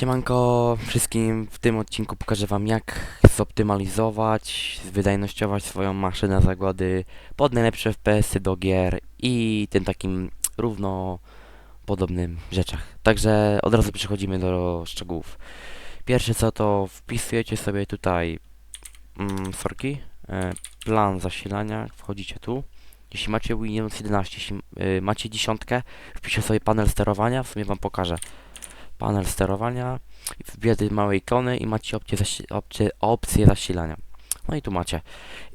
Siemanko wszystkim, w tym odcinku pokażę wam jak zoptymalizować, wydajnościować swoją maszynę zagłady pod najlepsze FPS-y do gier i tym takim równo podobnym rzeczach. Także od razu przechodzimy do szczegółów. Pierwsze co to wpisujecie sobie tutaj mm, sorki, e, plan zasilania, wchodzicie tu. Jeśli macie Windows 11, jeśli y, macie dziesiątkę, wpiszcie sobie panel sterowania, w sumie wam pokażę panel sterowania, wbijecie małe ikony i macie opcję, zasi opcję, opcję zasilania. No i tu macie.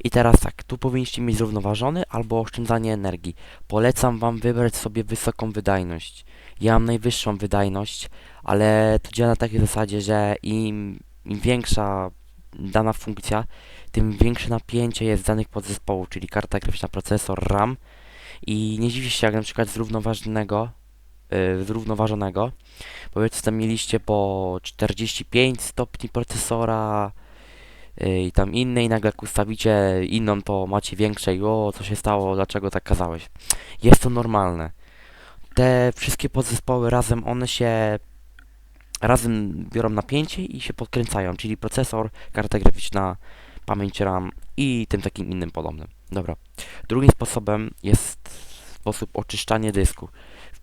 I teraz tak, tu powinniście mieć zrównoważony albo oszczędzanie energii. Polecam Wam wybrać sobie wysoką wydajność. Ja mam najwyższą wydajność, ale to działa na takiej zasadzie, że im, im większa dana funkcja, tym większe napięcie jest danych podzespołu, czyli karta graficzna, procesor, RAM. I nie dziwię się, jak na przykład zrównoważonego, yy, zrównoważonego powiedzmy mieliście po 45 stopni procesora yy, i tam inne i nagle jak ustawicie inną to macie większe i o co się stało, dlaczego tak kazałeś. Jest to normalne. Te wszystkie podzespoły razem one się razem biorą napięcie i się podkręcają, czyli procesor, karta graficzna, pamięć RAM i tym takim innym podobnym. Dobra. Drugim sposobem jest sposób oczyszczania dysku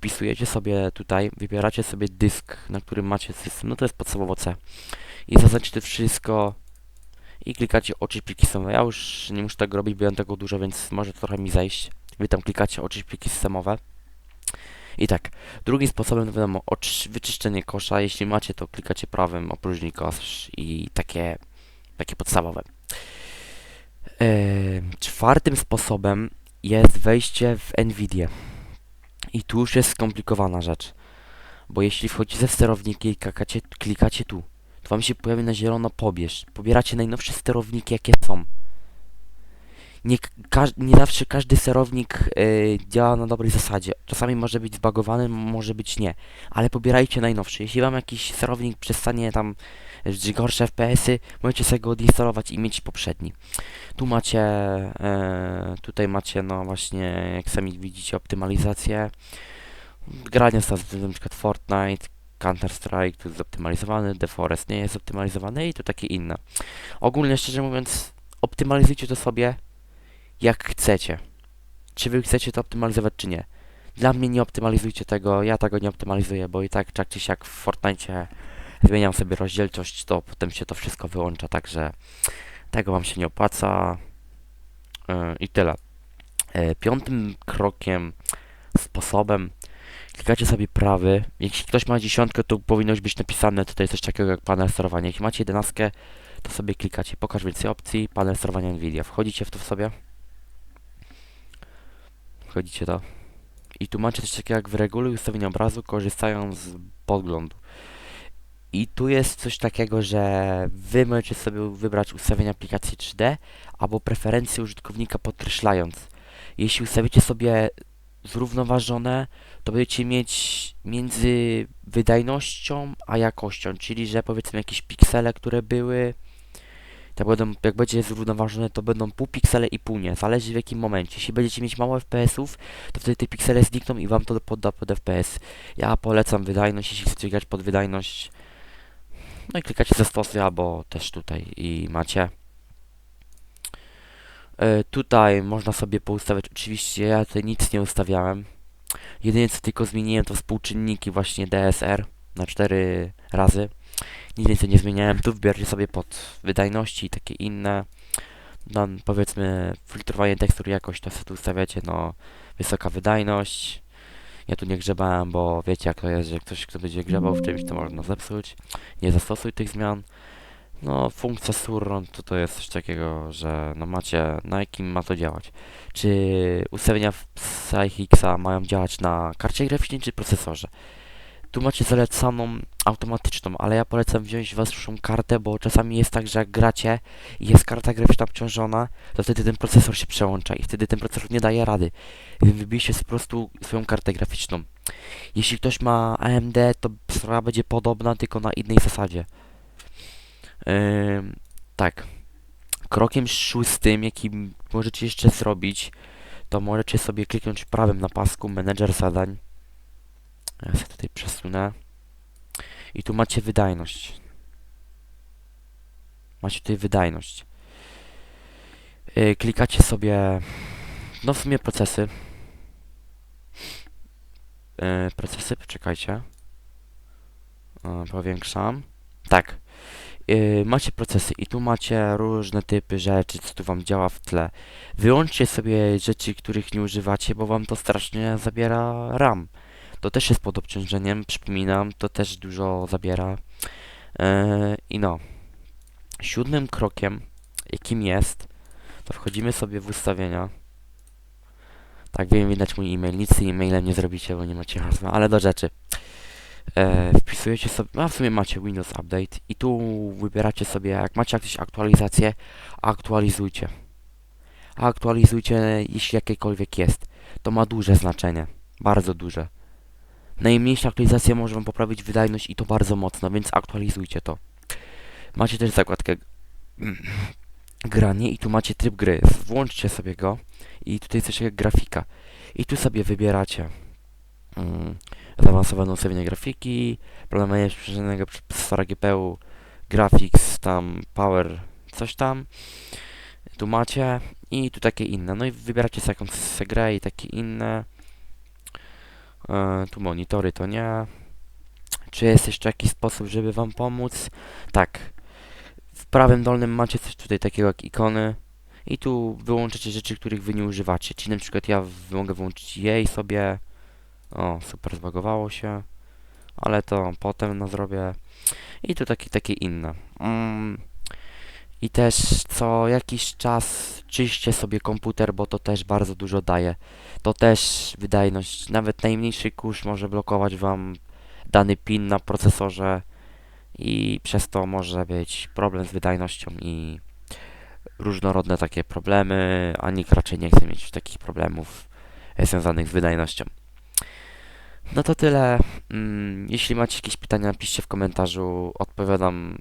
wpisujecie sobie tutaj, wybieracie sobie dysk, na którym macie system, no to jest podstawowo C. I zaznaczycie wszystko i klikacie oczyść pliki systemowe. Ja już nie muszę tego robić, bo ja tego dużo, więc może trochę mi zejść. Wy tam klikacie oczyść pliki systemowe. I tak, drugim sposobem to wiadomo, wyczyszczenie kosza. Jeśli macie, to klikacie prawym opróżnij kosz i takie, takie podstawowe. Yy, czwartym sposobem jest wejście w NVIDIA. I tu już jest skomplikowana rzecz. Bo jeśli wchodzicie w sterowniki i klikacie, klikacie tu, to wam się pojawi na zielono pobierz. Pobieracie najnowsze sterowniki, jakie są. Nie, nie zawsze każdy sterownik yy, działa na dobrej zasadzie. Czasami może być zbagowany, może być nie. Ale pobierajcie najnowszy. Jeśli wam jakiś sterownik przestanie tam gorsze FPS-y, możecie sobie go odinstalować i mieć poprzedni. Tu macie, e, tutaj macie no właśnie, jak sami widzicie, optymalizację. Granie jest na przykład Fortnite, Counter-Strike, tu jest zoptymalizowany, The Forest nie jest zoptymalizowany i tu takie inne. Ogólnie, szczerze mówiąc, optymalizujcie to sobie jak chcecie. Czy wy chcecie to optymalizować, czy nie. Dla mnie nie optymalizujcie tego, ja tego nie optymalizuję, bo i tak tak czy siak w Fortnite zmieniam sobie rozdzielczość, to potem się to wszystko wyłącza, także tego Wam się nie opłaca. Yy, I tyle. Yy, piątym krokiem, sposobem, klikacie sobie prawy. Jeśli ktoś ma dziesiątkę, to powinno być napisane tutaj coś takiego jak panel sterowania. Jeśli macie jedenastkę, to sobie klikacie pokaż więcej opcji, panel sterowania Nvidia. Wchodzicie w to w sobie. Wchodzicie to. I tu macie coś takiego jak wyreguluj ustawienia obrazu, korzystając z podglądu. I tu jest coś takiego, że wy możecie sobie wybrać ustawienia aplikacji 3D albo preferencje użytkownika podkreślając. Jeśli ustawicie sobie zrównoważone, to będziecie mieć między wydajnością a jakością, czyli że powiedzmy jakieś piksele, które były, to będą, jak będzie zrównoważone, to będą pół piksele i pół nie, zależy w jakim momencie. Jeśli będziecie mieć mało FPS-ów, to wtedy te piksele znikną i wam to podda pod FPS. Ja polecam wydajność, jeśli chcecie grać pod wydajność, no i klikacie zastosy albo też tutaj i macie. E, tutaj można sobie poustawiać, oczywiście ja tutaj nic nie ustawiałem. Jedynie co tylko zmieniłem to współczynniki właśnie DSR na 4 razy. Nic więcej nie zmieniałem. Tu wybierzcie sobie pod wydajności i takie inne. No, powiedzmy filtrowanie tekstur jakoś to sobie tu ustawiacie, no wysoka wydajność. Ja tu nie grzebałem, bo wiecie jak to jest, że ktoś, kto będzie grzebał w czymś, to można zepsuć. Nie zastosuj tych zmian. No, funkcja surround to, to jest coś takiego, że no macie, na jakim ma to działać. Czy ustawienia PsychX'a mają działać na karcie graficznej czy procesorze? Tu macie zalecaną automatyczną, ale ja polecam wziąć waszą kartę, bo czasami jest tak, że jak gracie i jest karta graficzna obciążona, to wtedy ten procesor się przełącza i wtedy ten procesor nie daje rady. Więc wybijcie po prostu swoją kartę graficzną. Jeśli ktoś ma AMD, to sprawa będzie podobna, tylko na innej zasadzie. Tak. Krokiem szóstym, jaki możecie jeszcze zrobić, to możecie sobie kliknąć prawym na pasku Manager zadań. Ja sobie tutaj przesunę. I tu macie wydajność. Macie tutaj wydajność. Yy, klikacie sobie, no w sumie procesy. Yy, procesy, poczekajcie. Yy, powiększam. Tak. Macie procesy i tu macie różne typy rzeczy, co tu wam działa w tle. Wyłączcie sobie rzeczy, których nie używacie, bo wam to strasznie zabiera RAM. To też jest pod obciążeniem, przypominam, to też dużo zabiera. Yy, I no. Siódmym krokiem, jakim jest, to wchodzimy sobie w ustawienia. Tak, wiem, widać mój e-mail. Nic z e-mailem nie zrobicie, bo nie macie hasła, ale do rzeczy. E, wpisujecie sobie, a w sumie macie Windows Update i tu wybieracie sobie, jak macie jakieś aktualizacje, aktualizujcie. Aktualizujcie, jeśli jakiekolwiek jest. To ma duże znaczenie, bardzo duże. Najmniejsza aktualizacja może Wam poprawić wydajność i to bardzo mocno, więc aktualizujcie to. Macie też zakładkę granie i tu macie tryb gry. Włączcie sobie go i tutaj jest jeszcze grafika. I tu sobie wybieracie mm, zaawansowane ustawienie grafiki, planowanie przybliżonego procesora GPU, graphics, tam power, coś tam. Tu macie i tu takie inne. No i wybieracie sobie jakąś grę i takie inne. E, tu monitory to nie. Czy jest jeszcze jakiś sposób, żeby wam pomóc? Tak. W prawym dolnym macie coś tutaj takiego jak ikony. I tu wyłączycie rzeczy, których wy nie używacie. Czyli na przykład ja mogę wyłączyć jej sobie. O, super, zbagowało się. Ale to potem no zrobię. I tu takie, takie inne. Mm. I też co jakiś czas czyście sobie komputer, bo to też bardzo dużo daje. To też wydajność. Nawet najmniejszy kurz może blokować wam dany pin na procesorze i przez to może być problem z wydajnością i różnorodne takie problemy, a nikt raczej nie chce mieć takich problemów związanych z wydajnością. No to tyle. Mm, jeśli macie jakieś pytania, napiszcie w komentarzu. Odpowiadam.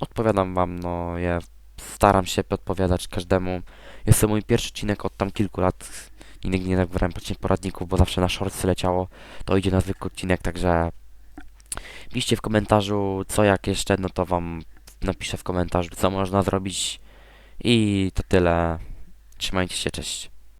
Odpowiadam wam, no ja staram się odpowiadać każdemu. Jest to mój pierwszy odcinek od tam kilku lat. Nigdy nie nagrywałem praktycznie poradników, bo zawsze na shortsy leciało. To idzie na zwykły odcinek, także piszcie w komentarzu, co jak jeszcze, no to wam napiszę w komentarzu, co można zrobić. I to tyle. Trzymajcie się, cześć.